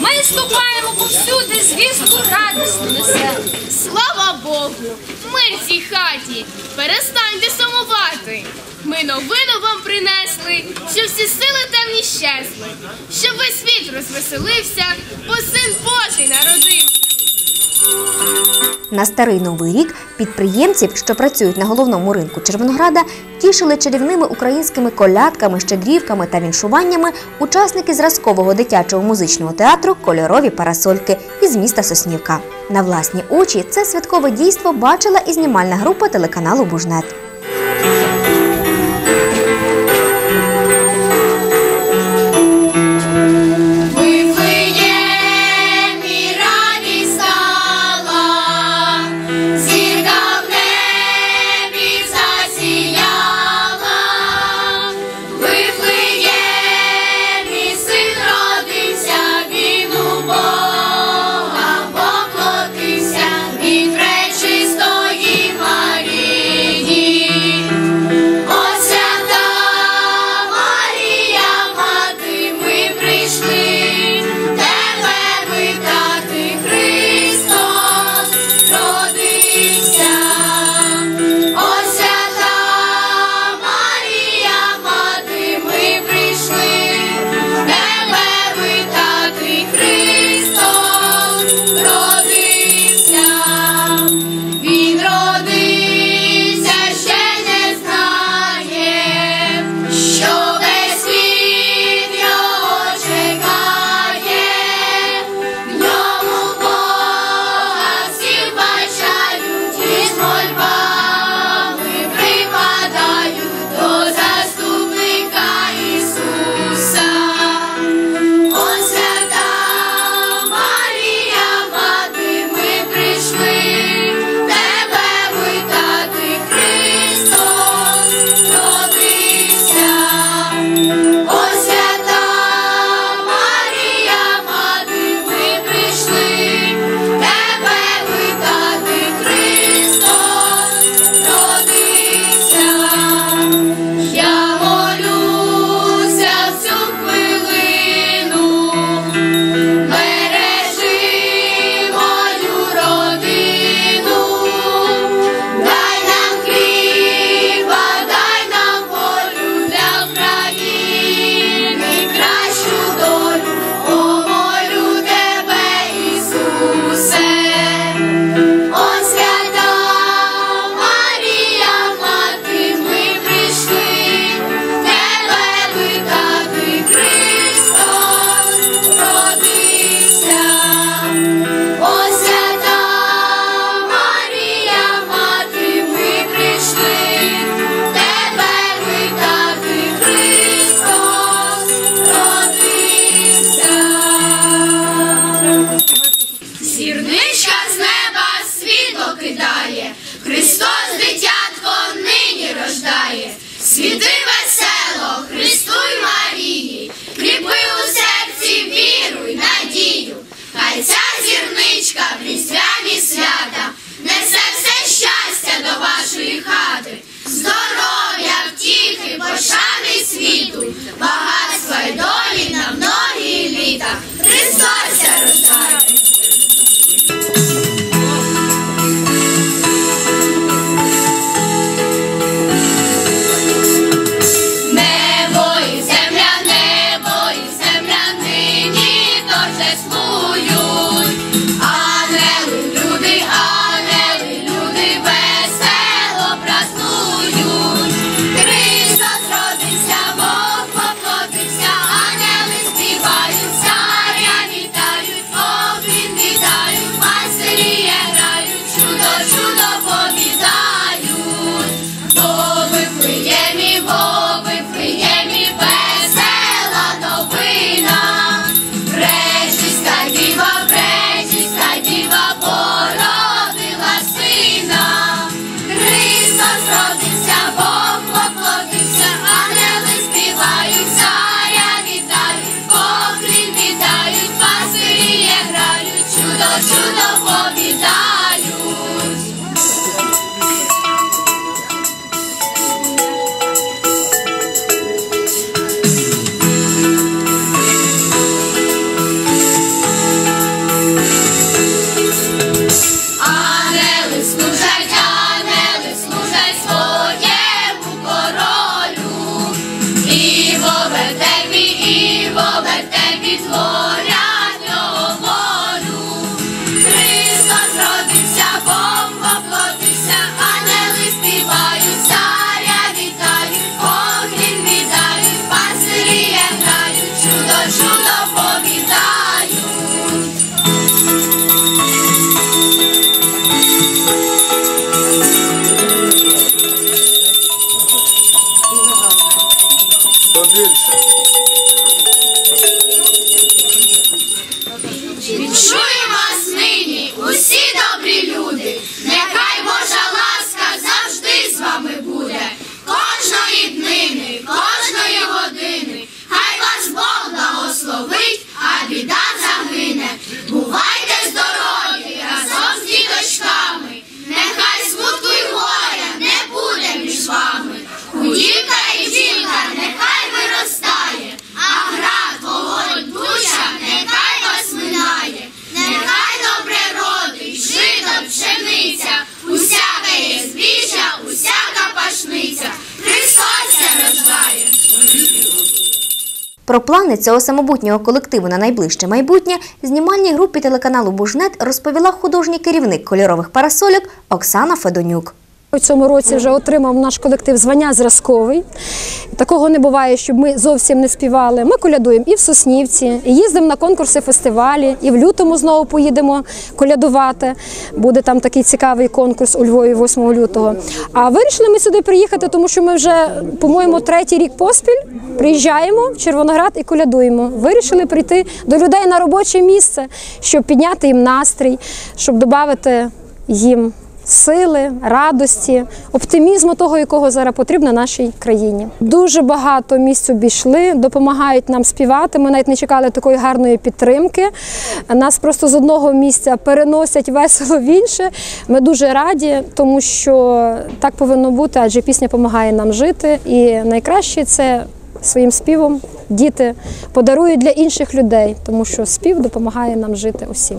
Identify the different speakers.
Speaker 1: Ми ступаємо повсюди, звістку радість несе.
Speaker 2: Слава Богу! Мир цій хаті! Перестаньте сумувати! Ми новину вам принесли, що всі сили темні щезли, щоб весь світ розвеселився, бо син Божий народився.
Speaker 3: На старий новий рік підприємців, що працюють на головному ринку Червонограда, тішили чарівними українськими колядками, щедрівками та віншуваннями учасники зразкового дитячого музичного театру Кольорові парасольки із міста Соснівка. На власні очі це святкове дійство бачила і знімальна група телеканалу Бужнет. dele, chefe.
Speaker 4: Про плани цього самобутнього колективу на найближче майбутнє знімальній групі телеканалу Бужнет розповіла художній керівник кольорових парасольок Оксана Федонюк.
Speaker 5: У цьому році вже отримав наш колектив звання зразковий. Такого не буває, щоб ми зовсім не співали. Ми колядуємо і в Соснівці, і їздимо на конкурси, фестивалі, і в лютому знову поїдемо колядувати. Буде там такий цікавий конкурс у Львові 8 лютого. А вирішили ми сюди приїхати, тому що ми вже, по-моєму, третій рік поспіль приїжджаємо в Червоноград і колядуємо. Вирішили прийти до людей на робоче місце, щоб підняти їм настрій, щоб додати їм сили, радості, оптимізму того, якого зараз потрібно нашій країні. Дуже багато місць обійшли, допомагають нам співати. Ми навіть не чекали такої гарної підтримки. Нас просто з одного місця переносять весело в інше. Ми дуже раді, тому що так повинно бути, адже пісня допомагає нам жити. І найкраще це своїм співом діти подарують для інших людей, тому що спів допомагає нам жити усім.